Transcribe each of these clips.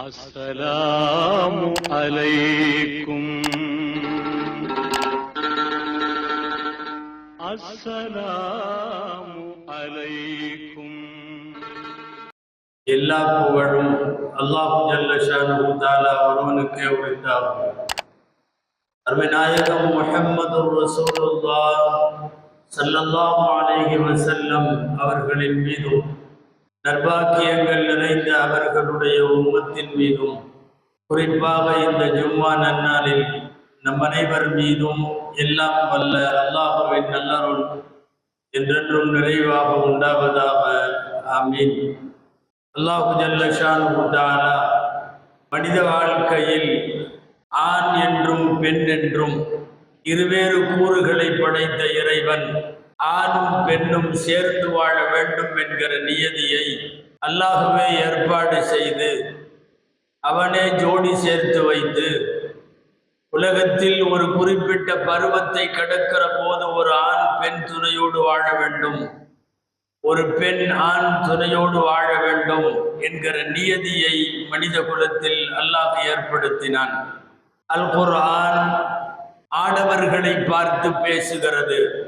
السلام عليكم السلام عليكم எல்லா புகழும் அல்லாஹ் ஜல்ல ஷானஹு தஆலா ஒருவனுக்கே உரித்தாகும் அருமை நாயகம் முஹம்மது ரசூலுல்லாஹ் ஸல்லல்லாஹு அலைஹி வஸல்லம் அவர்களின் மீதும் நற்பாக்கியங்கள் நிறைந்த அவர்களுடைய உம்மத்தின் மீதும் குறிப்பாக இந்த ஜும்மா நன்னாளில் நம் அனைவர் மீதும் எல்லாம் வல்ல அல்லாஹுவின் நல்லருள் என்றென்றும் நிறைவாக உண்டாவதாக. ஆமீன். அல்லாஹு ஜல்லஷான் தஆலா மனித வாழ்க்கையில் ஆண் என்றும் பெண் என்றும் இருவேறு கூறுகளை படைத்த இறைவன் ஆணும் பெண்ணும் சேர்ந்து வாழ வேண்டும் என்கிற நியதியை அல்லாஹுவே ஏற்பாடு செய்து அவனே ஜோடி சேர்த்து வைத்து உலகத்தில் ஒரு குறிப்பிட்ட பருவத்தை கடக்கிற போது ஒரு ஆண் பெண் துணையோடு வாழ வேண்டும். ஒரு பெண் ஆண் துணையோடு வாழ வேண்டும் என்கிற நியதியை மனித குலத்தில் அல்லாஹ் ஏற்படுத்தினான். அல் குர்ஆன் ஆடவர்களை பார்த்து பேசுகிறது.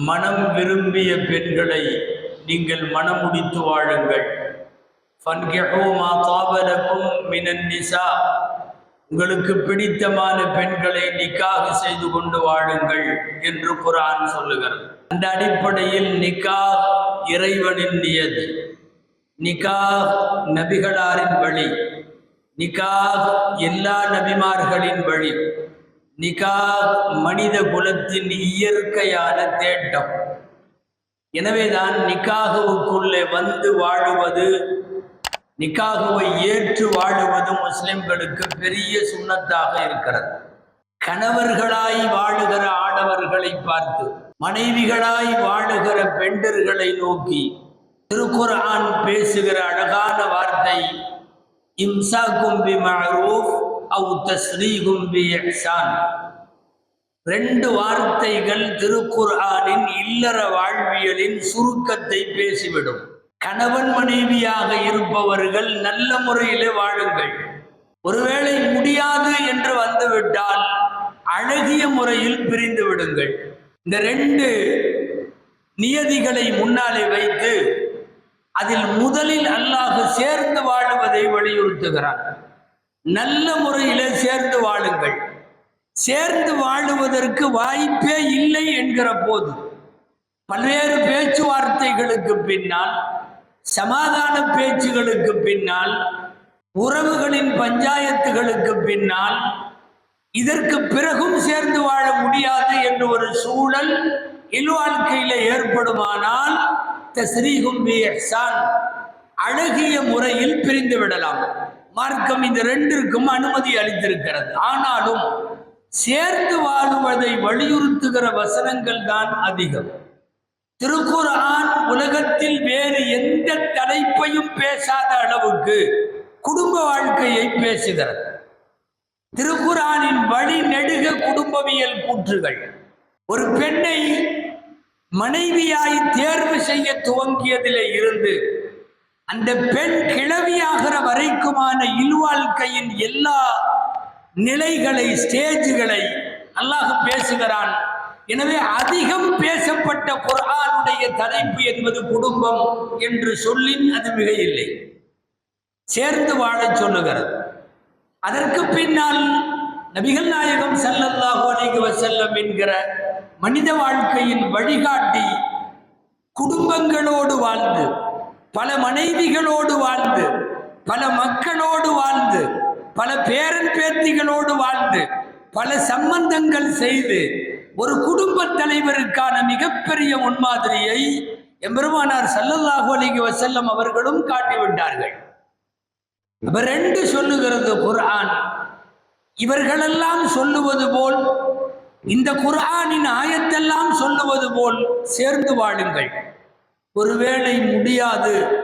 மனம் விரும்பிய பெண்களை நீங்கள் மனமுடித்து வாழுங்கள். உங்களுக்கு பிடித்தமான பெண்களை நிக்காக செய்து கொண்டு வாழுங்கள் என்று குரான் சொல்லுகிறது. அந்த அடிப்படையில் நிக்கா இறைவனின் நியது. நிக்கா நபிகளாரின் வழி. நிக்கா எல்லா நபிமார்களின் வழி. நிகா மனித குலத்தின் இயற்கையான தேட்டம். எனவேதான் நிகாகவுக்குள்ளே வந்து வாழுவது நிக்காகுவை ஏற்று வாழுவது முஸ்லிம்களுக்கு பெரிய சுண்ணத்தாக இருக்கிறது. கணவர்களாய் வாழுகிற ஆடவர்களை பார்த்து மனைவிகளாய் வாழுகிற பெண்டர்களை நோக்கி திருக்குரான் பேசுகிற அழகான வார்த்தை இம்சா கும்பி மஅரூஃப் அவு தஸ்ரீகும் பி இஹ்சான். ரெண்டு வார்த்தைகள் திருக்குர்ஆனின் இல்லற வாழ்வியலின் சுருக்கத்தை பேசிவிடும். கணவன் மனைவியாக இருப்பவர்கள் நல்ல முறையிலே வாழுங்கள். ஒருவேளை முடியாது என்று வந்துவிட்டால் அழகிய முறையில் பிரிந்து விடுங்கள். இந்த ரெண்டு நியதிகளை முன்னாலே வைத்து அதில் முதலில் அல்லாஹ் சேர்ந்து வாழுவதை வலியுறுத்துகிறான். நல்ல முறையில் சேர்ந்து வாழுங்கள். சேர்ந்து வாழுவதற்கு வாய்ப்பே இல்லை என்கிற போது பல்வேறு பேச்சுவார்த்தைகளுக்கு பின்னால் சமாதான பேச்சுகளுக்கு பின்னால் உறவுகளின் பஞ்சாயத்துகளுக்கு பின்னால் இதற்கு பிறகும் சேர்ந்து வாழ முடியாது என்று ஒரு சூழல் இல்வாழ்க்கையில ஏற்படுமானால் தஸ்ரீகும் பி அழகிய முறையில் பிரிந்து விடலாம். மார்க்கம் இந்த ரெண்டிற்கும் அனுமதி அளித்திருக்கிறது. ஆனாலும் சேர்ந்து வாழுவதை வலியுறுத்துகிற வசனங்கள் தான் அதிகம். திருக்குர்ஆன் உலகத்தில் வேறு எந்த தலைப்பையும் பேசாத அளவுக்கு குடும்ப வாழ்க்கையை பேசுகிறது. திருக்குறானின் வழி நெடுக குடும்பவியல் கூற்றுகள். ஒரு பெண்ணை மனைவியாய் தேர்வு செய்ய துவங்கியதிலே இருந்து அந்த பெண் கிளவியாகிற வரைக்குமான இல்வாழ்க்கையின் எல்லா நிலைகளை ஸ்டேஜுகளை அல்லாஹ் பேசுகிறான். எனவே அதிகம் பேசப்பட்ட குரானுடைய தலைப்பு என்பது குடும்பம் என்று சொல்லின் அது மிக இல்லை சேர்ந்து வாழச் சொல்லுகிறது. அதற்கு பின்னால் நபிகள் நாயகம் ஸல்லல்லாஹு அலைஹி வஸல்லம் என்கிற மனித வாழ்க்கையின் வழிகாட்டி குடும்பங்களோடு வாழ்ந்து பல மனைவிகளோடு வாழ்ந்து பல மக்களோடு வாழ்ந்து பல பேரன் பேத்திகளோடு வாழ்ந்து பல சம்பந்தங்கள் செய்து ஒரு குடும்ப தலைவருக்கான மிகப்பெரிய முன்மாதிரியை எம்பெருமானார் சல்லல்லாஹு அலிகி வசல்லம் அவர்களும் காட்டிவிட்டார்கள். அப்ப ரெண்டு சொல்லுகிறது குர்ஆன். இவர்களெல்லாம் சொல்லுவது போல் இந்த குர்ஆனின் ஆயத்தெல்லாம் சொல்லுவது போல் சேர்ந்து வாழுங்கள். ஒருவேளை முடியாது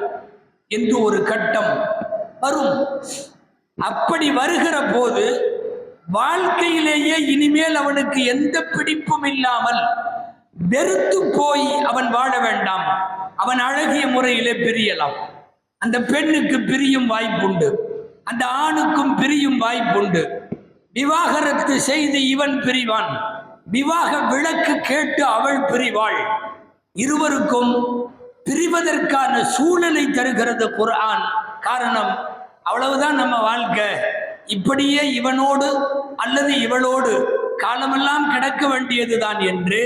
என்று ஒரு கட்டம் வரும். அப்படி வருகிற போது வாழ்க்கையிலேயே இனிமேல் அவனுக்கு எந்த பிடிப்பும் இல்லாமல் வெறுத்து போய் அவன் வாழ வேண்டாம். அவன் அழகிய முறையிலே பிரியலாம். அந்த பெண்ணுக்கு பிரியும் வாய்ப்புண்டு. அந்த ஆணுக்கும் பிரியும் வாய்ப்புண்டு. விவாகரத்து செய்து இவன் பிரிவான். விவாக விளக்கு கேட்டு அவள் பிரிவாள். இருவருக்கும் பிரிவதற்கான சூழலை தருகிறது குரான் காரணம் அவ்வளவுதான் நம்ம வாழ்க்கை இப்படியே இவனோடு அல்லது இவளோடு காலமெல்லாம் கிடக்க வேண்டியதுதான் என்று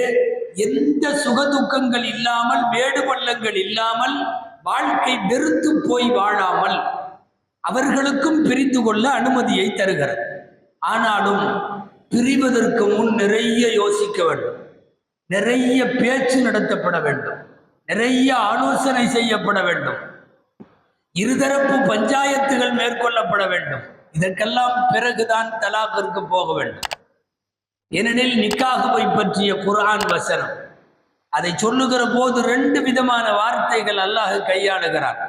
எந்த சுகதுக்கங்கள் இல்லாமல் வேடு பள்ளங்கள் இல்லாமல் வாழ்க்கை வெறுத்து போய் வாழாமல் அவர்களுக்கும் பிரிந்து கொள்ள அனுமதியை தருகிறது. ஆனாலும் பிரிவதற்கு முன் நிறைய யோசிக்க வேண்டும். நிறைய பேச்சு நடத்தப்பட வேண்டும். நிறைய ஆலோசனை செய்யப்பட வேண்டும். இருதரப்பு பஞ்சாயத்துகள் மேற்கொள்ளப்பட வேண்டும். இதற்கெல்லாம் பிறகுதான் தலாக்கிற்கு போக வேண்டும். ஏனெனில் நிக்காகுவை பற்றிய குரான் வசனம். அதை சொல்லுகிற போது ரெண்டு விதமான வார்த்தைகள் அல்லாஹ் கையாளுகிறார்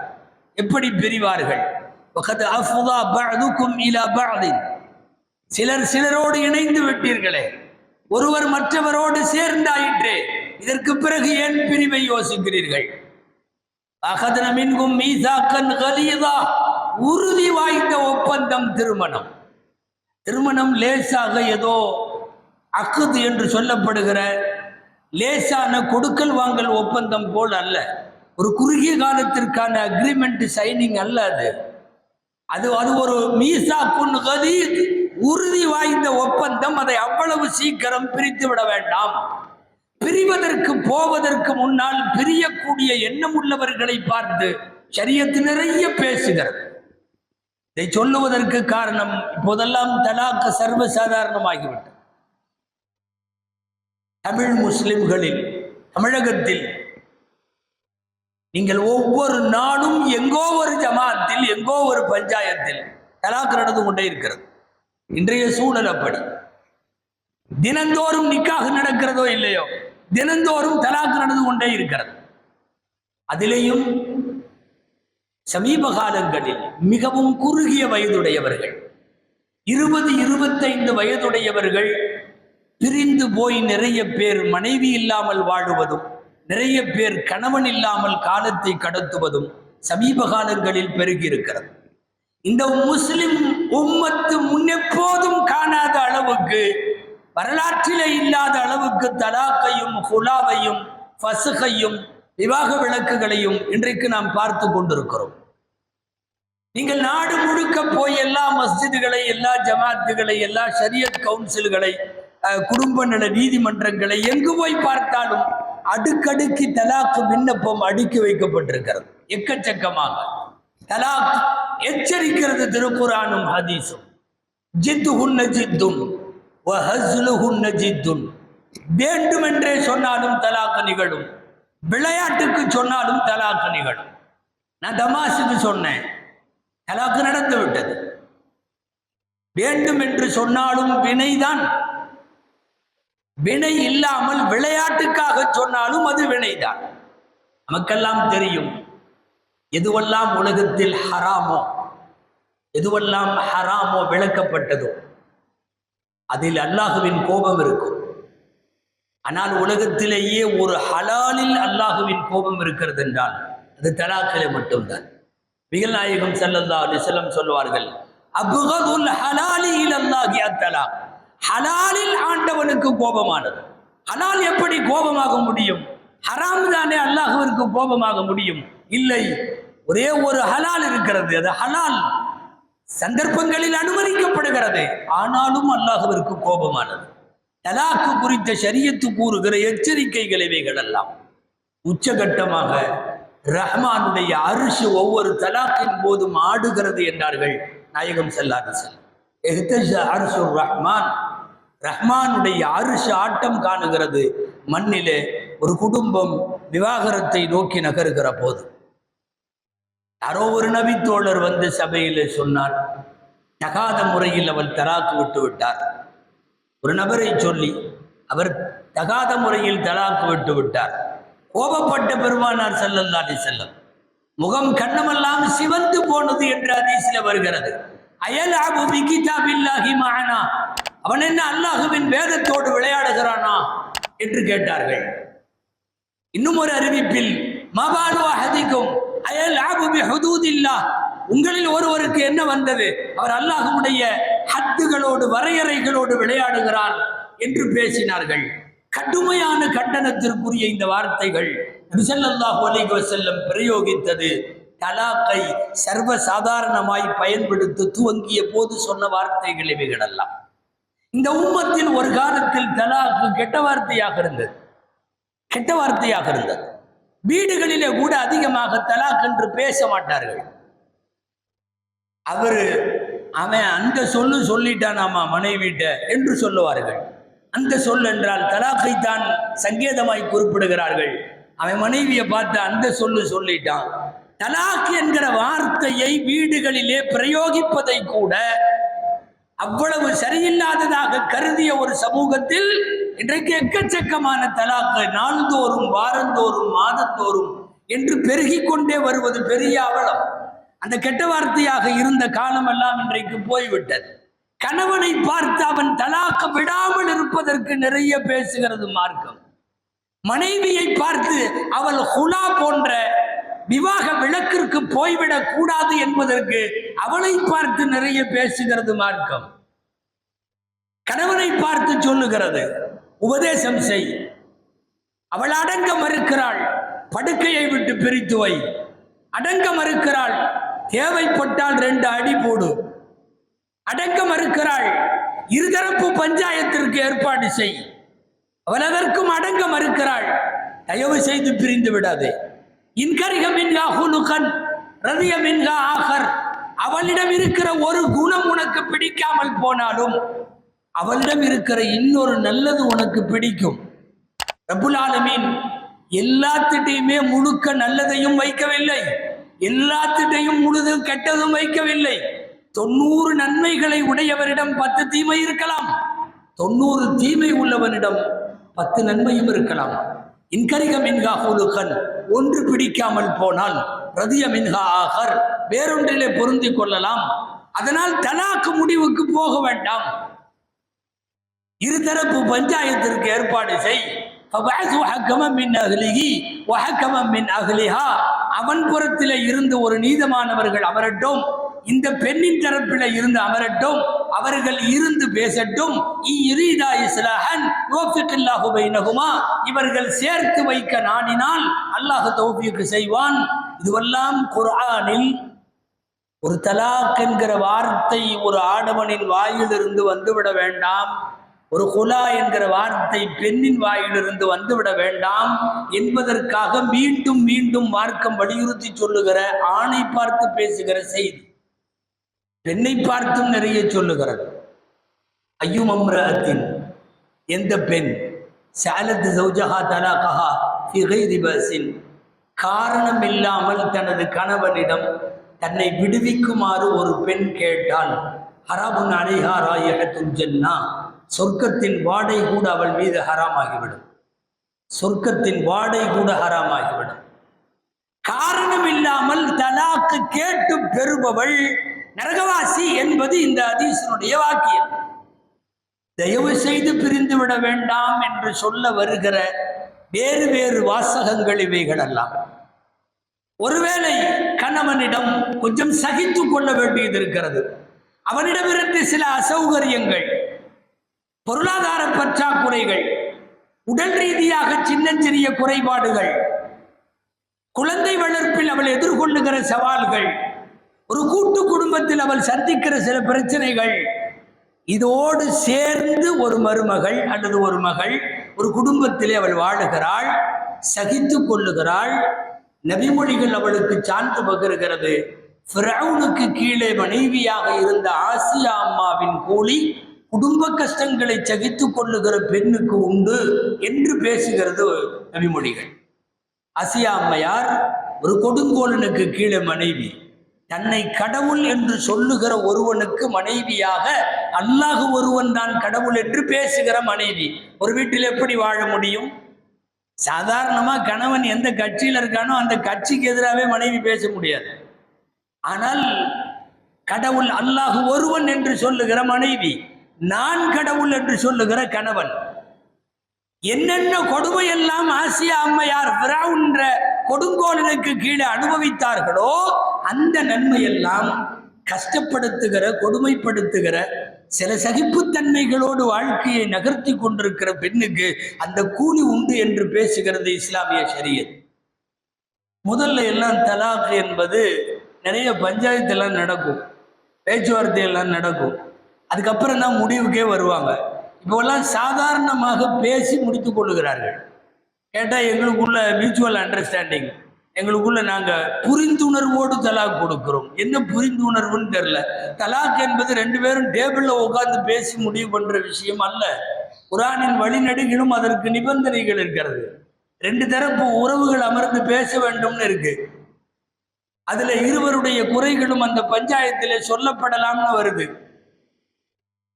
எப்படி பிரிவார்கள்? சிலர் சிலரோடு இணைந்து விட்டீர்களே. ஒருவர் மற்றவரோடு சேர்ந்தாயிற்றே. இதற்கு பிறகு ஏன் பிரிவை யோசிக்கிறீர்கள்? அகதன மின்கும் மீசாக்கன் கலியதா உறுதி வாய்ந்த ஒப்பந்தம் திருமணம். திருமணம் லேசாக ஏதோ அக்குது என்று சொல்லப்படுகிற லேசான கொடுக்கல் வாங்கல் ஒப்பந்தம் போல் அல்ல. ஒரு குறுகிய காலத்திற்கான அக்ரிமெண்ட் சைனிங் அல்ல அது. அது அது ஒரு மீசா புன் கதீத் உறுதி வாய்ந்த ஒப்பந்தம். அதை அவ்வளவு சீக்கிரம் பிரித்து விட வேண்டாம். பிரிவதற்கு போவதற்கு முன்னால் பிரியக்கூடிய எண்ணம் உள்ளவர்களை பார்த்து சரியத்து நிறைய பேசுகிறது இதை சொல்லுவதற்கு காரணம் இப்போதெல்லாம் தலாக்க சர்வசாதாரணமாகிவிட்டது. தமிழ் முஸ்லிம்களில் தமிழகத்தில் நீங்கள் ஒவ்வொரு நாளும் எங்கோ ஒரு ஜமாத்தில் எங்கோ ஒரு பஞ்சாயத்தில் தலாக் நடந்து கொண்டே இருக்கிறது. இன்றைய சூழல் அப்படி. தினந்தோறும் நிக்காக நடக்கிறதோ இல்லையோ? தினந்தோறும் தலாக் நடந்து கொண்டே இருக்கிறது. அதிலேயும் சமீப காலங்களில் மிகவும் குறுகிய வயதுடையவர்கள் இருபது இருபத்தைந்து வயதுடையவர்கள் பிரிந்து போய் நிறைய பேர் மனைவி இல்லாமல் வாழுவதும் நிறைய பேர் கணவன் இல்லாமல் காலத்தை கடத்துவதும் சமீப காலங்களில் பெருகியிருக்கிறது. இந்த முஸ்லிம் உம்மத்து முன்னெப்போதும் காணாத அளவுக்கு வரலாற்றிலே இல்லாத அளவுக்கு தலாக்கையும் ஹுலாவையும் ஃபசுகையும் விவாக விளக்குகளையும் இன்றைக்கு நாம் பார்த்து கொண்டிருக்கிறோம். நீங்கள் நாடு முழுக்க போய் எல்லா மஸ்ஜிதுகளை எல்லா ஜமாத்துகளை எல்லா ஷரியத் கவுன்சில்களை அஹ், குடும்ப நல நீதிமன்றங்களை எங்கு போய் பார்த்தாலும் அடுக்கடுக்கி தலாக்கு விண்ணப்பம் அடுக்கி வைக்கப்பட்டிருக்கிறது. எக்கச்சக்கமாக. தலாக் எச்சரிக்கிறது திருக்குறானும் ஹதீஸும் ஜித்து உன்ன ஜித்தும் ஜித்துன். வேண்டுமென்றே சொன்னாலும் தலாக்கு நிகழும். விளையாட்டுக்கு சொன்னாலும் தலாக்கு நிகழும். நான் தமாசுக்கு சொன்னேன். தலாக்கு நடந்து விட்டது. வேண்டும் என்று சொன்னாலும் வினைதான். வினை இல்லாமல் விளையாட்டுக்காக சொன்னாலும் அது வினைதான். நமக்கெல்லாம் தெரியும். எதுவெல்லாம் உலகத்தில் ஹராமோ? எதுவெல்லாம் ஹராமோ விளக்கப்பட்டதோ? அதில் அல்லாஹுவின் கோபம் இருக்கும். ஆனால் உலகத்திலேயே ஒரு ஹலாலில் அல்லாஹுவின் கோபம் இருக்கிறது என்றால் அது தலாக்கிலே மட்டும்தான். மிகல் நாயகம் ஸல்லல்லாஹு அலைஹி சொல்வார்கள் அபுகதுல் ஹலாலி இலல்லாஹி அத்தலா. ஹலாலில் ஆண்டவனுக்கு கோபமானது. ஹலால் எப்படி கோபமாக முடியும்? ஹராம் தானே அல்லாஹுவிற்கு கோபமாக முடியும்? இல்லை ஒரே ஒரு ஹலால் இருக்கிறது அது ஹலால். சந்தர்ப்பங்களில் அனுமதிக்கப்படுகிறது. ஆனாலும் அல்லாஹுவிற்கு கோபமானது. தலாக்கு குறித்த சரியத்து கூறுகிற எச்சரிக்கைகள் இவைகள் எல்லாம் உச்சகட்டமாக ரஹ்மானுடைய அரிசி ஒவ்வொரு தலாக்கின் போதும் ஆடுகிறது என்றார்கள் நாயகம் செல்லாத செல்லம் அரிசு ரஹ்மான். ரஹ்மானுடைய அரிசி ஆட்டம் காணுகிறது. மண்ணிலே ஒரு குடும்பம் விவாகரத்தை நோக்கி நகருகிற போது. யாரோ ஒரு நபி தோழர் வந்து சபையில் சொன்னார் தகாத முறையில் அவள் தலாக்கு விட்டு விட்டார். ஒரு நபரை சொல்லி அவர் தகாத முறையில் தலாக்கு விட்டு விட்டார். கோபப்பட்ட பெருமானார் செல்லல்லாடி செல்லம் முகம் கண்ணமெல்லாம் சிவந்து போனது என்று ஹதீஸில் வருகிறது. அயல் அபு கிதாபில்லாஹி மகனா அவன் என்ன அல்லாஹுவின் வேதத்தோடு விளையாடுகிறானா என்று கேட்டார்கள். இன்னும் ஒரு அறிவிப்பில் மபாலு அகதிக்கும் உங்களில் ஒருவருக்கு என்ன வந்தது? அவர் அல்லாஹுடைய ஹத்துகளோடு வரையறைகளோடு விளையாடுகிறார் என்று பேசினார்கள். கடுமையான கண்டனத்திற்குரிய இந்த வார்த்தைகள் நபிசல்லாஹு அலைஹி வஸல்லம் பிரயோகித்தது. தலாக்கை சர்வ சாதாரணமாய் பயன்படுத்த துவங்கிய போது சொன்ன வார்த்தைகள் இவைகளெல்லாம். இந்த உம்மத்தில் ஒரு காலத்தில் தலாக்கு கெட்ட வார்த்தையாக இருந்தது. கெட்ட வார்த்தையாக இருந்தது. வீடுகளிலே கூட அதிகமாக தலாக் என்று பேச மாட்டார்கள். அவரு அவன் அந்த சொல்லு சொல்லிட்டானாமா மனைவிட்ட என்று சொல்லுவார்கள். அந்த சொல் என்றால் தலாக்கை தான் சங்கேதமாய் குறிப்பிடுகிறார்கள். அவன் மனைவியை பார்த்து அந்த சொல்லு சொல்லிட்டான். தலாக் என்கிற வார்த்தையை வீடுகளிலே பிரயோகிப்பதை கூட அவ்வளவு சரியில்லாததாக கருதிய ஒரு சமூகத்தில் இன்றைக்கு எக்கச்சக்கமான தலாக்கு நாள்தோறும் வாரந்தோறும் மாதந்தோறும் என்று பெருகி கொண்டே வருவது பெரிய அவலம். அந்த கெட்ட வார்த்தையாக இருந்த காலமெல்லாம் இன்றைக்கு போய்விட்டது. கணவனை பார்த்து அவன் தலாக்க விடாமல் இருப்பதற்கு நிறைய பேசுகிறது மார்க்கம். மனைவியை பார்த்து அவள் ஹுலா போன்ற விவாக விளக்கிற்கு போய்விடக் கூடாது என்பதற்கு அவளை பார்த்து நிறைய பேசுகிறது மார்க்கம். கணவனை பார்த்து சொல்லுகிறது உபதேசம் செய். அவள் அடங்க மறுக்கிறாள். படுக்கையை விட்டு பிரித்து வை. அடங்க மறுக்கிறாள். தேவைப்பட்டால் ரெண்டு அடி போடு. அடங்க மறுக்கிறாள். இருதரப்பு பஞ்சாயத்திற்கு ஏற்பாடு செய். அவள் அதற்கும் அடங்க மறுக்கிறாள். தயவு செய்து பிரிந்து விடாதே. இன்கரிக மின்கா ஹுலுகன் ரதிய மின்கா ஆகர் அவளிடம் இருக்கிற ஒரு குணம் உனக்கு பிடிக்காமல் போனாலும் அவளிடம் இருக்கிற இன்னொரு நல்லது உனக்கு பிடிக்கும். ரபுலாலமீன் எல்லாத்திட்டையுமே முழுக்க நல்லதையும் வைக்கவில்லை. எல்லாத்திட்டையும் முழுதும் கெட்டதும் வைக்கவில்லை. தொண்ணூறு நன்மைகளை உடையவரிடம் பத்து தீமை இருக்கலாம். தொண்ணூறு தீமை உள்ளவனிடம் பத்து நன்மையும் இருக்கலாம். இன்கரிக மின்கா ஹூலுகன் ஒன்று பிடிக்காமல் போனால். ரதிய மின்கா ஆகர் வேறொன்றிலே பொருந்தி கொள்ளலாம். அதனால் தலாக்கு முடிவுக்கு போக வேண்டாம். இருதரப்பு பஞ்சாயத்திற்கு ஏற்பாடு செய். அவன் புறத்தில் இருந்து ஒரு நீதமானவர்கள் அமரட்டும். இந்த பெண்ணின் தரப்பில இருந்து அமரட்டும். அவர்கள் இருந்து பேசட்டும். இவர்கள் சேர்த்து வைக்க நாடினால் அல்லாஹ் தௌபிக்கு செய்வான். இதுவெல்லாம் குரானில் ஒரு தலாக் என்கிற வார்த்தை ஒரு ஆடவனின் வாயிலிருந்து வந்துவிட வேண்டாம். ஒரு குலா என்கிற வார்த்தை பெண்ணின் வாயிலிருந்து வந்துவிட வேண்டாம் என்பதற்காக மீண்டும் மீண்டும் மார்க்கம் வலியுறுத்தி சொல்லுகிற ஆணை பார்த்து பேசுகிற செய்தி பெண்ணை பார்த்தும் நிறைய சொல்லுகிறது. ஐயும் அம்ரத்தின் எந்த பெண்? சாலத்து சௌஜஹா தலாகஹா ஃபி கைரி காரணம் இல்லாமல் தனது கணவனிடம் தன்னை விடுவிக்குமாறு ஒரு பெண் கேட்டால் ஹராபுன் அலைஹா ராயகத்துல் ஜன்னா. சொர்க்கத்தின் வாடை கூட அவள் மீது ஹராமாகிவிடும். சொர்க்கத்தின் வாடை கூட ஹராமாகிவிடும். காரணம் இல்லாமல் தலாக்கு கேட்டு பெறுபவள் நரகவாசி என்பது இந்த அதீசனுடைய வாக்கியம். தயவு செய்து பிரிந்து விட வேண்டாம் என்று சொல்ல வருகிற வேறு வேறு வாசகங்கள் இவைகள் எல்லாம் ஒருவேளை கணவனிடம் கொஞ்சம் சகித்து கொள்ள வேண்டியது இருக்கிறது. அவனிடமிருந்து சில அசௌகரியங்கள் பொருளாதார பற்றாக்குறைகள் உடல் ரீதியாக சின்னஞ்சிறிய குறைபாடுகள் குழந்தை வளர்ப்பில் அவள் எதிர்கொள்ளுகிற சவால்கள் ஒரு கூட்டு குடும்பத்தில் அவள் சந்திக்கிற சில பிரச்சனைகள் இதோடு சேர்ந்து ஒரு மருமகள் அல்லது ஒரு மகள் ஒரு குடும்பத்திலே அவள் வாழுகிறாள் சகித்து கொள்ளுகிறாள் நபிமொழிகள் அவளுக்கு சான்று பகிர்கிறது. ஃபிரௌனுக்கு கீழே மனைவியாக இருந்த ஆசியா அம்மாவின் கூலி குடும்ப கஷ்டங்களை சகித்து கொள்ளுகிற பெண்ணுக்கு உண்டு என்று பேசுகிறது நபிமொழிகள் அசியா அம்மையார் ஒரு கொடுங்கோலனுக்கு கீழே மனைவி தன்னை கடவுள் என்று சொல்லுகிற ஒருவனுக்கு மனைவியாக அல்லாஹ் ஒருவன் தான் கடவுள் என்று பேசுகிற மனைவி. ஒரு வீட்டில் எப்படி வாழ முடியும்? சாதாரணமாக கணவன் எந்த கட்சியில் இருக்கானோ அந்த கட்சிக்கு எதிராகவே மனைவி பேச முடியாது. ஆனால் கடவுள் அல்லாஹ் ஒருவன் என்று சொல்லுகிற மனைவி நான் கடவுள் என்று சொல்லுகிற கணவன். என்னென்ன கொடுமையெல்லாம் ஆசியா அம்மையார் பிராவுன்ற கொடுங்கோலனுக்கு கீழே அனுபவித்தார்களோ அந்த நன்மையெல்லாம் கஷ்டப்படுத்துகிற கொடுமைப்படுத்துகிற சில சகிப்புத்தன்மைகளோடு வாழ்க்கையை நகர்த்தி கொண்டிருக்கிற பெண்ணுக்கு அந்த கூலி உண்டு என்று பேசுகிறது இஸ்லாமிய ஷரியத். முதல்ல எல்லாம் தலாக் என்பது நிறைய பஞ்சாயத்து எல்லாம் நடக்கும் பேச்சுவார்த்தை எல்லாம் நடக்கும். அதுக்கப்புறம் தான் முடிவுக்கே வருவாங்க. இப்போல்லாம் சாதாரணமாக பேசி முடித்து கொள்ளுகிறார்கள். கேட்டால் எங்களுக்குள்ள மியூச்சுவல் அண்டர்ஸ்டாண்டிங் எங்களுக்குள்ள நாங்கள் புரிந்துணர்வோடு தலாக் கொடுக்கிறோம். என்ன புரிந்துணர்வுன்னு தெரில தலாக் என்பது ரெண்டு பேரும் டேபிளில் உட்காந்து பேசி முடிவு பண்ணுற விஷயம் அல்ல. குரானின் வழிநடுகிலும் அதற்கு நிபந்தனைகள் இருக்கிறது. ரெண்டு தரப்பு உறவுகள் அமர்ந்து பேச வேண்டும்னு இருக்கு. அதுல இருவருடைய குறைகளும் அந்த பஞ்சாயத்தில் சொல்லப்படலாம்னு வருது.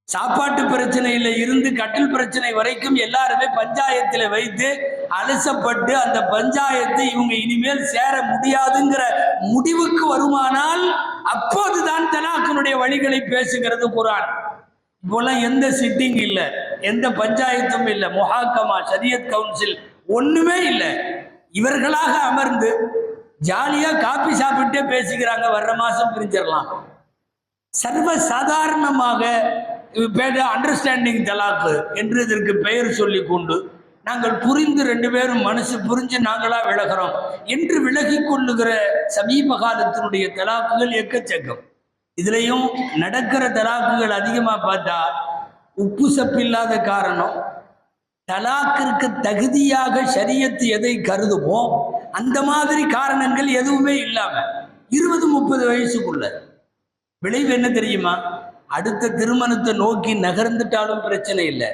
சாப்பாட்டு பிரச்சனையில இருந்து கட்டில் பிரச்சனை வரைக்கும் எல்லாருமே பஞ்சாயத்தில் வைத்து அலசப்பட்டு அந்த பஞ்சாயத்தை இவங்க இனிமேல் சேர முடியாதுங்கிற முடிவுக்கு வருமானால் அப்போதுதான் தலாக்கனுடைய வழிகளை பேசுகிறது குரான். இப்போலாம் எந்த சிட்டிங் இல்லை எந்த பஞ்சாயத்தும் இல்லை முஹாக்கமா சரியத் கவுன்சில் ஒண்ணுமே இல்லை. இவர்களாக அமர்ந்து ஜாலியா காப்பி சாப்பிட்டே பேசிக்கிறாங்க வர்ற மாசம் பிரிஞ்சிடலாம் சர்வ சாதாரணமாக அண்டர்ஸ்டாண்டிங் தலாக்கு என்று இதற்கு பெயர் சொல்லி கொண்டு நாங்கள் புரிந்து ரெண்டு பேரும் மனசு புரிஞ்சு நாங்களா விலகிறோம் என்று விலகி கொள்ளுகிற சமீப காலத்தினுடைய தலாக்குகள் எக்கச்சக்கம் இதுலேயும் நடக்கிற தலாக்குகள் அதிகமா பார்த்தா உப்பு சப்பில்லாத காரணம் தலாக்கிற்கு தகுதியாக சரியத்து எதை கருதுமோ அந்த மாதிரி காரணங்கள் எதுவுமே இல்லாம இருபது முப்பது வயசுக்குள்ள. விளைவு என்ன தெரியுமா? அடுத்த திருமணத்தை நோக்கி நகர்ந்துட்டாலும் பிரச்சனை இல்லை.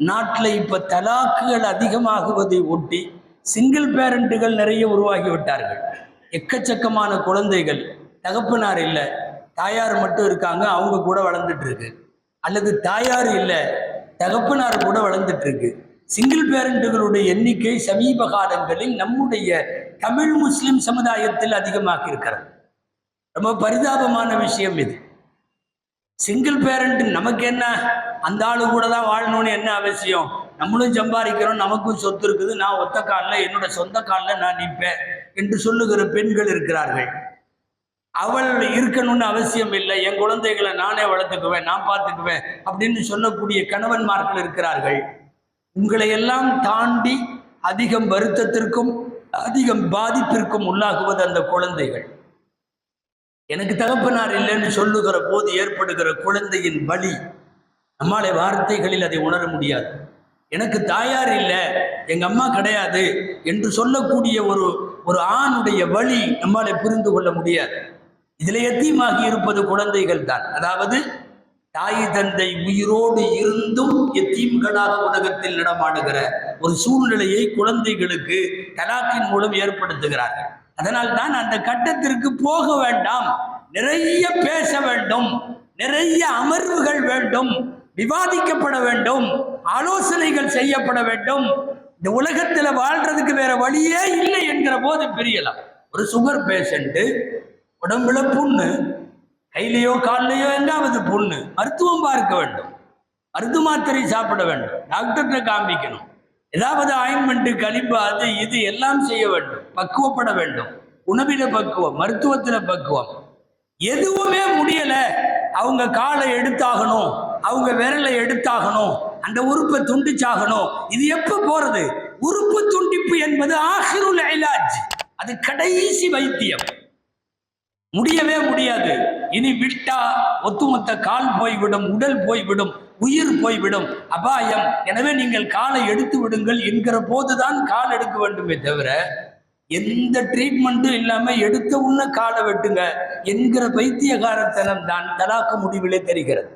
நாட்டில் இப்போ தலாக்குகள் அதிகமாகுவதை ஒட்டி சிங்கிள் பேரண்ட்டுகள் நிறைய உருவாகி விட்டார்கள் எக்கச்சக்கமான குழந்தைகள் தகப்பனார் இல்லை தாயார் மட்டும் இருக்காங்க அவங்க கூட வளர்ந்துட்டு இருக்கு அல்லது தாயார் இல்லை தகப்பனார் கூட வளர்ந்துட்டு இருக்கு சிங்கிள் பேரண்ட்டுகளுடைய எண்ணிக்கை சமீப காலங்களில் நம்முடைய தமிழ் முஸ்லிம் சமுதாயத்தில் அதிகமாக இருக்கிறது ரொம்ப பரிதாபமான விஷயம் இது. சிங்கிள் பேரண்ட் நமக்கு என்ன? அந்த ஆளு கூட தான் வாழணும்னு என்ன அவசியம்? நம்மளும் சம்பாதிக்கிறோம் நமக்கும் சொத்து இருக்குது. நான் ஒத்த காலில் என்னோட சொந்த காலில் நான் நிற்பேன் என்று சொல்லுகிற பெண்கள் இருக்கிறார்கள். அவள் இருக்கணும்னு அவசியம் இல்லை. என் குழந்தைகளை நானே வளர்த்துக்குவேன் நான் பார்த்துக்குவேன் அப்படின்னு சொல்லக்கூடிய கணவன்மார்கள் இருக்கிறார்கள். உங்களை எல்லாம் தாண்டி அதிகம் வருத்தத்திற்கும் அதிகம் பாதிப்பிற்கும் உள்ளாகுவது அந்த குழந்தைகள். எனக்கு தகப்பனார் இல்லைன்னு சொல்லுகிற போது ஏற்படுகிற குழந்தையின் வலி நம்மளை வார்த்தைகளில் அதை உணர முடியாது. எனக்கு தாயார் இல்லை எங்க அம்மா கிடையாது என்று சொல்லக்கூடிய ஒரு ஒரு ஆணுடைய வழி நம்மாலே புரிந்து கொள்ள முடியாது. இதில் எத்தியமாகி இருப்பது குழந்தைகள் தான். அதாவது தாய் தந்தை உயிரோடு இருந்தும் எத்தீம்களாக உலகத்தில் நடமாடுகிற ஒரு சூழ்நிலையை குழந்தைகளுக்கு தலாக்கின் மூலம் ஏற்படுத்துகிறார்கள். அதனால் தான் அந்த கட்டத்திற்கு போக வேண்டாம். நிறைய பேச வேண்டும். நிறைய அமர்வுகள் வேண்டும். விவாதிக்கப்பட வேண்டும். ஆலோசனைகள் செய்யப்பட வேண்டும். இந்த உலகத்தில் வாழ்றதுக்கு வேற வழியே இல்லை என்கிற போது பிரியலாம். ஒரு சுகர் பேஷண்ட்டு உடம்புல புண்ணு கையிலையோ கால்லையோ எங்காவது புண்ணு மருத்துவம் பார்க்க வேண்டும். மருந்து மாத்திரை சாப்பிட வேண்டும். டாக்டர்கிட்ட காமிக்கணும் ஏதாவது ஆயின்மெண்ட் கழிப்பு அது இது எல்லாம் செய்ய வேண்டும். பக்குவப்பட வேண்டும். உணவில பக்குவம் மருத்துவத்துல பக்குவம். எதுவுமே முடியல. அவங்க காலை எடுத்தாகணும். அவங்க விரலை எடுத்தாகணும். அந்த உறுப்பை துண்டிச்சாகணும். இது எப்ப போறது? உறுப்பு துண்டிப்பு என்பது ஆஹிருல் இலாஜ். அது கடைசி வைத்தியம். முடியவே முடியாது. இனி விட்டா ஒத்துமொத்த கால் போய்விடும் உடல் போய்விடும். உயிர் போய்விடும். அபாயம். எனவே நீங்கள் காலை எடுத்து விடுங்கள் என்கிற போதுதான் கால் எடுக்க வேண்டுமே தவிர எந்த ட்ரீட்மெண்ட்டும் இல்லாம எடுத்த உன்ன காலை வெட்டுங்க என்கிற பைத்தியகாரத்தனம் தான் தலாக்கு முடிவிலே தெரிகிறது.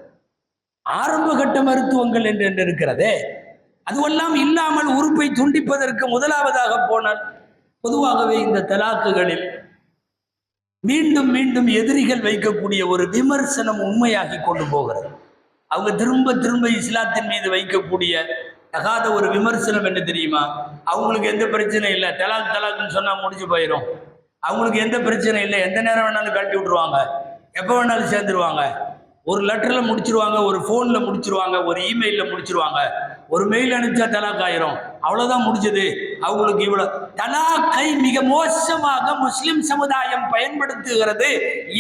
ஆரம்ப கட்ட மருத்துவங்கள் என்று என்று இருக்கிறதே. அதுவெல்லாம் இல்லாமல் உறுப்பை துண்டிப்பதற்கு முதலாவதாக போனால் பொதுவாகவே இந்த தலாக்குகளில் மீண்டும் மீண்டும் எதிரிகள் வைக்கக்கூடிய ஒரு விமர்சனம் உண்மையாகி கொண்டு போகிறது. அவங்க திரும்ப திரும்ப இஸ்லாத்தின் மீது வைக்கக்கூடிய தகாத ஒரு விமர்சனம் என்ன தெரியுமா? அவங்களுக்கு எந்த பிரச்சனையும் இல்லை. தலாக் தலாக்னு சொன்னால் முடிஞ்சு போயிடும் அவங்களுக்கு எந்த பிரச்சனையும் இல்லை. எந்த நேரம் வேணாலும் கழட்டி விட்ருவாங்க எப்போ வேணாலும் சேர்ந்துருவாங்க. ஒரு லெட்டரில் முடிச்சிருவாங்க ஒரு ஃபோனில் முடிச்சிருவாங்க ஒரு இமெயிலில் முடிச்சிருவாங்க. ஒரு மெயில் அனுப்பிச்சா தலாக் ஆயிரும். அவ்வளோதான் முடிஞ்சது. அவங்களுக்கு இவ்வளோ தலாக்கை மிக மோசமாக முஸ்லிம் சமுதாயம் பயன்படுத்துகிறது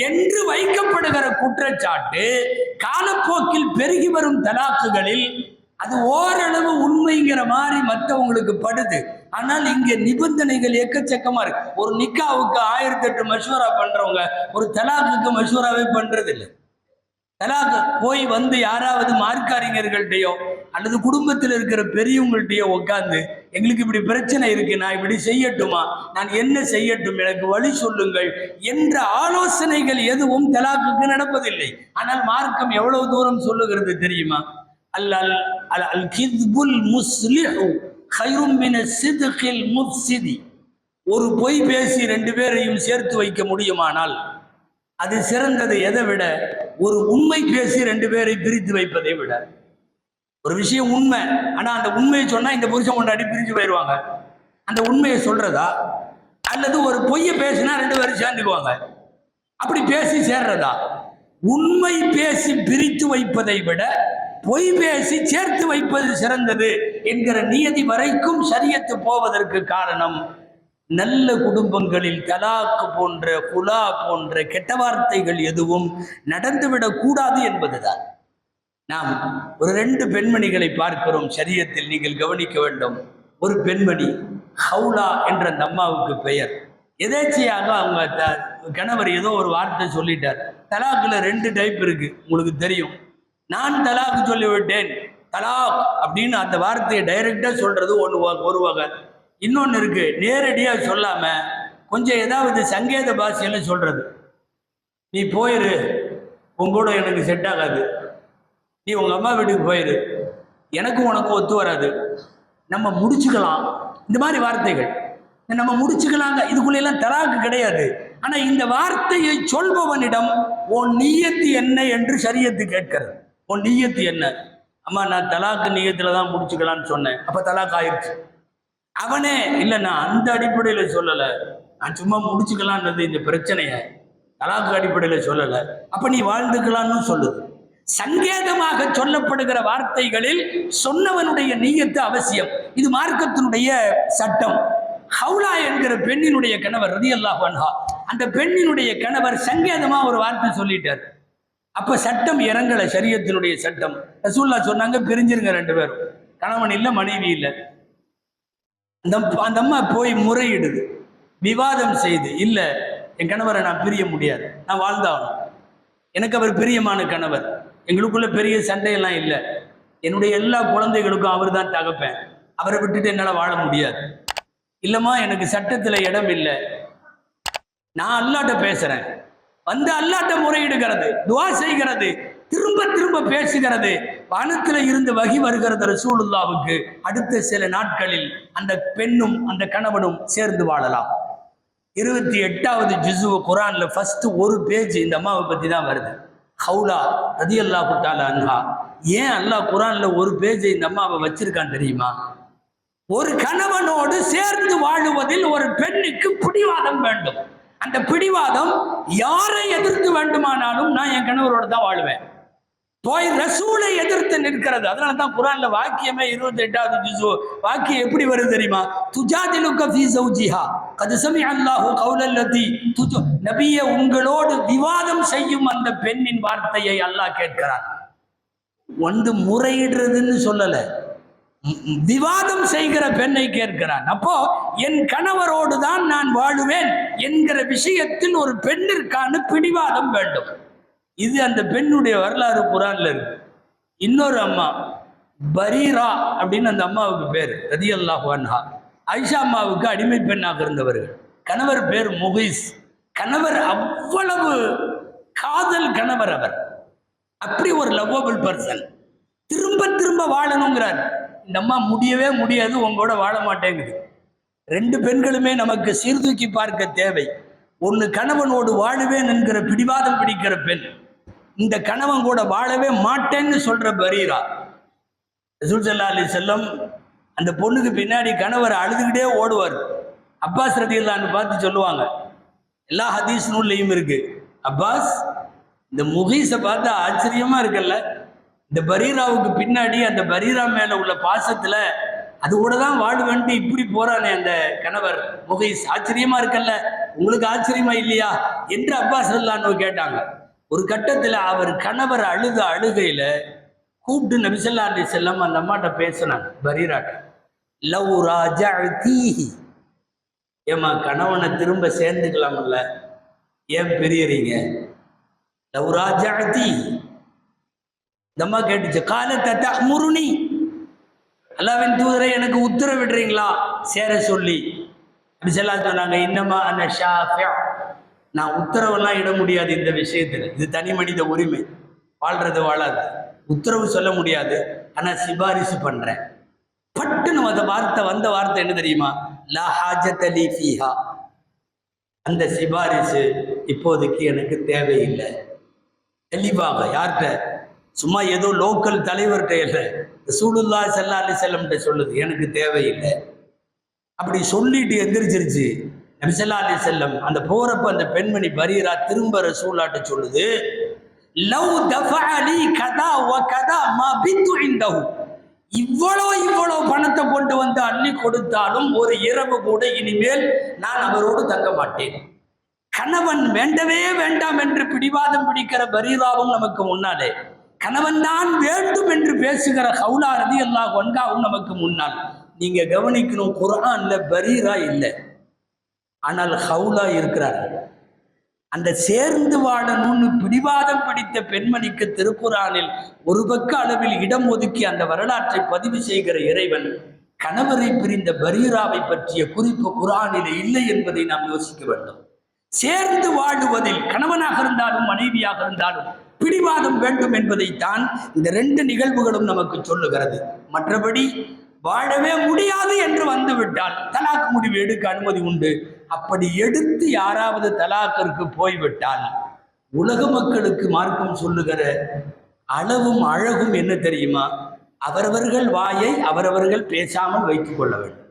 என்று வைக்கப்படுகிற குற்றச்சாட்டு காலப்போக்கில் பெருகி வரும் தலாக்குகளில் அது ஓரளவு உண்மைங்கிற மாதிரி மற்றவங்களுக்கு படுது. ஆனால் இங்க நிபந்தனைகள் எக்கச்சக்கமா இருக்கு. ஒரு நிக்காவுக்கு ஆயிரத்தி எட்டு மஷூரா பண்றவங்க ஒரு தலாக்குக்கு மஷூராவே பண்றது இல்லை தலாக் போய் வந்து யாராவது மார்க்காரிஞர்கள்ட்டையோ அல்லது குடும்பத்தில் இருக்கிற பெரியவங்கள்ட்டையோ உட்காந்து எங்களுக்கு இப்படி பிரச்சனை இருக்கு நான் இப்படி செய்யட்டுமா? நான் என்ன செய்யட்டும்? எனக்கு வழி சொல்லுங்கள் என்ற ஆலோசனைகள் எதுவும் தலாக்குக்கு நடப்பதில்லை. ஆனால் மார்க்கம் எவ்வளவு தூரம் சொல்லுகிறது தெரியுமா? அல் அல் அல் அல் கித்புல் முஸ்லிஹு கைரும் சிதுகில் முஃப்சிதி. ஒரு பொய் பேசி ரெண்டு பேரையும் சேர்த்து வைக்க முடியுமானால் அது சிறந்தது எதை விட? ஒரு உண்மை பேசி ரெண்டு பேரை பிரித்து வைப்பதை விட. ஒரு விஷயம் உண்மை. ஆனா அந்த உண்மையை சொன்னா இந்த புருஷன் கொண்டாடி பிரிஞ்சு போயிடுவாங்க அந்த உண்மையை சொல்றதா? அல்லது ஒரு பொய்யை பேசினா ரெண்டு பேரும் சேர்ந்துக்குவாங்க. அப்படி பேசி சேர்றதா? உண்மை பேசி பிரித்து வைப்பதை விட பொய் பேசி சேர்த்து வைப்பது சிறந்தது என்கிற நியதி வரைக்கும் சரியத்து போவதற்கு காரணம் நல்ல குடும்பங்களில் தலாக்கு போன்ற குலா போன்ற கெட்ட வார்த்தைகள் எதுவும் நடந்துவிடக் கூடாது என்பதுதான். நாம் ஒரு ரெண்டு பெண்மணிகளை பார்க்கிறோம் சரியத்தில் நீங்கள் கவனிக்க வேண்டும். ஒரு பெண்மணி ஹவுலா என்ற அந்த அம்மாவுக்கு பெயர். எதேச்சையாக அவங்க த- கணவர் ஏதோ ஒரு வார்த்தை சொல்லிட்டார். தலாக்குல ரெண்டு டைப் இருக்கு உங்களுக்கு தெரியும். நான் தலாக்கு சொல்லிவிட்டேன். தலாக் அப்படின்னு அந்த வார்த்தையை டைரக்டா சொல்றது ஒன்று ஒரு வகை. இன்னொன்று இருக்கு. நேரடியாக சொல்லாம கொஞ்சம் ஏதாவது சங்கேத பாஷையில் சொல்றது. நீ போயிரு. உன் கூட எனக்கு செட் ஆகாது. நீ உங்கள் அம்மா வீட்டுக்கு போயிரு. எனக்கும் உனக்கும் ஒத்து வராது. நம்ம முடிச்சுக்கலாம். இந்த மாதிரி வார்த்தைகள். நம்ம முடிச்சுக்கலாங்க. இதுக்குள்ளெல்லாம் தலாக்கு கிடையாது. ஆனால் இந்த வார்த்தையை சொல்பவனிடம் உன் நீயத்து என்ன? என்று சரியத்து கேட்கிறது. உன் நீயத்து என்ன? அம்மா நான் தலாக்கு நீயத்தில் தான் முடிச்சுக்கலான்னு சொன்னேன். அப்போ தலாக்கு ஆயிடுச்சு அவனே இல்லை நான் அந்த அடிப்படையில சொல்லலை. நான் சும்மா முடிச்சுக்கலான்றது இந்த பிரச்சனையை. தலாக்கு அடிப்படையில சொல்லலை. அப்போ நீ வாழ்ந்துக்கலான்னு சொல்லுது சங்கேதமாக சொல்லப்படுகிற வார்த்தைகளில் சொன்னவனுடைய நீயத்து அவசியம். இது மார்க்கத்தினுடைய சட்டம். ஹவுலா என்கிற பெண்ணினுடைய கணவர் ரதி அன்ஹா அந்த பெண்ணினுடைய கணவர் சங்கேதமாக ஒரு வார்த்தை சொல்லிட்டார். அப்போ சட்டம் இறங்கலை சரியத்தினுடைய சட்டம். ரசூல்லா சொன்னாங்க பிரிஞ்சிருங்க ரெண்டு பேரும். கணவன் இல்லை மனைவி இல்லை. அந்த அந்த அம்மா போய் முறையிடுது. விவாதம் செய்து இல்லை என் கணவரை நான் பிரிய முடியாது நான் வாழ்ந்தாகணும். எனக்கு அவர் பிரியமான கணவர். எங்களுக்குள்ள பெரிய சண்டையெல்லாம் இல்லை. என்னுடைய எல்லா குழந்தைகளுக்கும் அவர் தான் தகப்பேன். அவரை விட்டுட்டு என்னால் வாழ முடியாது. இல்லைம்மா எனக்கு சட்டத்தில் இடம் இல்லை. நான் அல்லாட்ட பேசுறேன். வந்து அல்லாட்ட முறையிடுகிறது துவா செய்கிறது திரும்ப திரும்ப பேசுகிறது. வானத்தில் இருந்து வகி வருகிறது ரசூலுல்லாவுக்கு அடுத்த சில நாட்களில் அந்த பெண்ணும் அந்த கணவனும் சேர்ந்து வாழலாம். இருபத்தி எட்டாவது ஜிசுவ குரான்ல ஃபர்ஸ்ட் ஒரு பேஜ் இந்த அம்மாவை பத்தி தான் வருது. ஹவுலா ரதி அல்லா குட்டால அன்ஹா. ஏன் அல்லாஹ் குரான்ல ஒரு பேஜ் இந்த அம்மாவை வச்சிருக்கான் தெரியுமா? ஒரு கணவனோடு சேர்ந்து வாழுவதில் ஒரு பெண்ணுக்கு பிடிவாதம் வேண்டும். அந்த பிடிவாதம் யாரை எதிர்த்து வேண்டுமானாலும் நான் என் கணவரோடு தான் வாழுவேன். போய் ரசூலை எதிர்த்து நிற்கிறது. அதனால தான் குரான்ல வாக்கியமே இருபத்தி எட்டாவது ஜிசு வாக்கியம் எப்படி வருது தெரியுமா? துஜாதிலுக்க ஃபி சௌஜிஹா. கது சமி அல்லாஹு கௌலல்லதி துஜு. நபிய உங்களோடு விவாதம் செய்யும் அந்த பெண்ணின் வார்த்தையை அல்லாஹ் கேட்கிறான். வந்து முறையிடுறதுன்னு சொல்லல. விவாதம் செய்கிற பெண்ணை கேட்கிறான். அப்போ என் கணவரோடு தான் நான் வாழுவேன் என்கிற விஷயத்தில் ஒரு பெண்ணிற்கான பிடிவாதம் வேண்டும். இது அந்த பெண்ணுடைய வரலாறு குரான்ல இருக்கு. இன்னொரு அம்மா பரீரா அப்படின்னு அந்த அம்மாவுக்கு பேர் ரதி அல்லாஹ் ஐஷா அம்மாவுக்கு அடிமை பெண்ணாக இருந்தவர்கள். கணவர் பேர் முகைஸ். கணவர் அவ்வளவு காதல் கணவர் அவர். அப்படி ஒரு லவ்வபிள் பர்சன் திரும்ப திரும்ப வாழணுங்கிறார். இந்த அம்மா முடியவே முடியாது உங்களோட வாழ மாட்டேங்குது. ரெண்டு பெண்களுமே நமக்கு சீர்தூக்கி பார்க்க தேவை. ஒன்று கணவனோடு வாழுவேன் என்கிற பிடிவாதம் பிடிக்கிற பெண். இந்த கணவன் கூட வாழவே மாட்டேன்னு சொல்ற பரீரா. ரசூல் ஸல்லல்லாஹு செல்லம் அந்த பொண்ணுக்கு பின்னாடி கணவர் அழுதுகிட்டே ஓடுவார். அப்பாஸ் ரதியில்லான்னு பார்த்து சொல்லுவாங்க எல்லா ஹதீஸ் நூல்லையும் இருக்கு. அப்பாஸ் இந்த முகீஸை பார்த்தா ஆச்சரியமா இருக்குல்ல? இந்த பரீராவுக்கு பின்னாடி அந்த பரீரா மேல உள்ள பாசத்துல அது கூட தான் வாடுவேன்ட்டு இப்படி போறானே அந்த கணவர் முகைஸ். ஆச்சரியமா இருக்கல்ல? உங்களுக்கு ஆச்சரியமா இல்லையா என்று அப்பாஸ் அல்லான்னு கேட்டாங்க. ஒரு கட்டத்தில் அவர் கணவர் அழுத அழுகையில் கூப்பிட்டு நபிசல்லா அலி செல்லம் அந்த அம்மாட்ட பேசினாங்க. பரீராட்ட லவ் ராஜா தீஹி ஏம்மா கணவனை திரும்ப சேர்ந்துக்கலாம்ல? ஏன் பெரியறீங்க? லவ் ராஜா தீஹி இந்த அம்மா கேட்டுச்சு காலத்தை முருணி அல்லாவின் தூதரை எனக்கு உத்தரவிடுறீங்களா? சேர சொல்லி. அப்படி செல்லா சொன்னாங்க இன்னமா அந்த ஷாஃபியா நான் உத்தரவெல்லாம் இட முடியாது இந்த விஷயத்தில். இது தனி மனித உரிமை. வாழ்றது வாழாது. உத்தரவு சொல்ல முடியாது. ஆனால் சிபாரிசு பண்ணுறேன் பட்டுன்னு அந்த வார்த்தை வந்த வார்த்தை என்ன தெரியுமா? லா ஹாஜத் அலி ஃபீஹா அந்த சிபாரிசு இப்போதைக்கு எனக்கு தேவையில்லை. தெளிவாக யார்கிட்ட? சும்மா ஏதோ லோக்கல் தலைவர்கிட்ட இல்லை. சூடுல்லா செல்லா அலி செல்லம்கிட்ட சொல்லுது எனக்கு தேவையில்லை அப்படி சொல்லிட்டு எந்திரிச்சிருச்சு. நபிசல்லா அலி செல்லம் அந்த போறப்ப அந்த பெண்மணி பரீரா திரும்ப ரசூலாட்ட சொல்லுது லவ் தஃபஅலி கதா வ கதா மா பித்து இந்தஹு இவ்வளோ இவ்வளோ பணத்தை கொண்டு வந்து அள்ளி கொடுத்தாலும் ஒரு இரவு கூட இனிமேல் நான் அவரோடு தங்க மாட்டேன். கணவன் வேண்டவே வேண்டாம் என்று பிடிவாதம் பிடிக்கிற பரீராவும் நமக்கு முன்னாலே கணவன் தான் வேண்டும் என்று பேசுகிற ஹவுலா ரதி அல்லாஹ் ஒன்காவும் நமக்கு முன்னால். நீங்க கவனிக்கணும் குரான்ல பரீரா இல்லை. ஆனால் ஹவுலா இருக்கிறார்கள் அந்த சேர்ந்து வாழணும்னு பிடிவாதம் பிடித்த பெண்மணிக்கு திருக்குறானில் ஒரு பக்க அளவில் இடம் ஒதுக்கி அந்த வரலாற்றை பதிவு செய்கிற இறைவன் கணவரை பிரிந்த பரீராவை பற்றிய குறிப்பு குரானிலே இல்லை என்பதை நாம் யோசிக்க வேண்டும். சேர்ந்து வாழுவதில் கணவனாக இருந்தாலும் மனைவியாக இருந்தாலும் பிடிவாதம் வேண்டும் என்பதைத்தான் இந்த ரெண்டு நிகழ்வுகளும் நமக்கு சொல்லுகிறது. மற்றபடி வாழவே முடியாது என்று வந்துவிட்டால் தலாக் முடிவு எடுக்க அனுமதி உண்டு. அப்படி எடுத்து யாராவது தலாக்கிற்கு போய்விட்டால் உலக மக்களுக்கு மார்க்கம் சொல்லுகிற அளவும் அழகும் என்ன தெரியுமா? அவரவர்கள் வாயை அவரவர்கள் பேசாமல் வைத்துக் கொள்ள வேண்டும்.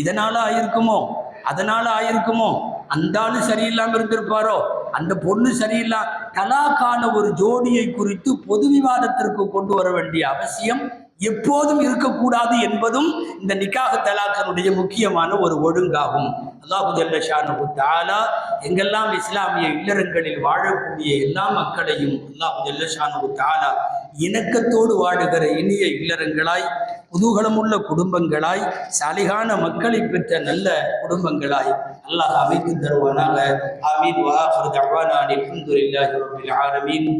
இதனால ஆயிருக்குமோ? அதனால ஆயிருக்குமோ? அந்த ஆளு சரியில்லாம இருந்திருப்பாரோ? அந்த பொண்ணு சரியில்லா தலாக்கான ஒரு ஜோடியை குறித்து பொது விவாதத்திற்கு கொண்டு வர வேண்டிய அவசியம் எப்போதும் இருக்கக்கூடாது என்பதும் இந்த நிக்காக தலாக்கனுடைய முக்கியமான ஒரு ஒழுங்காகும். அல்லாஹு ஜல்லஷானு தாலா எங்கெல்லாம் இஸ்லாமிய இல்லறங்களில் வாழக்கூடிய எல்லா மக்களையும் அல்லாஹு ஜல்லஷானு தாலா இணக்கத்தோடு வாழுகிற இனிய இல்லறங்களாய் குதூகலமுள்ள குடும்பங்களாய் சாலிகான மக்களை பெற்ற நல்ல குடும்பங்களாய் அல்லாஹ் அமைத்து தருவானாக. ஆமீன். வாஹர் தவானா அல்ஹம்துலில்லாஹி ரப்பில் ஆலமீன்.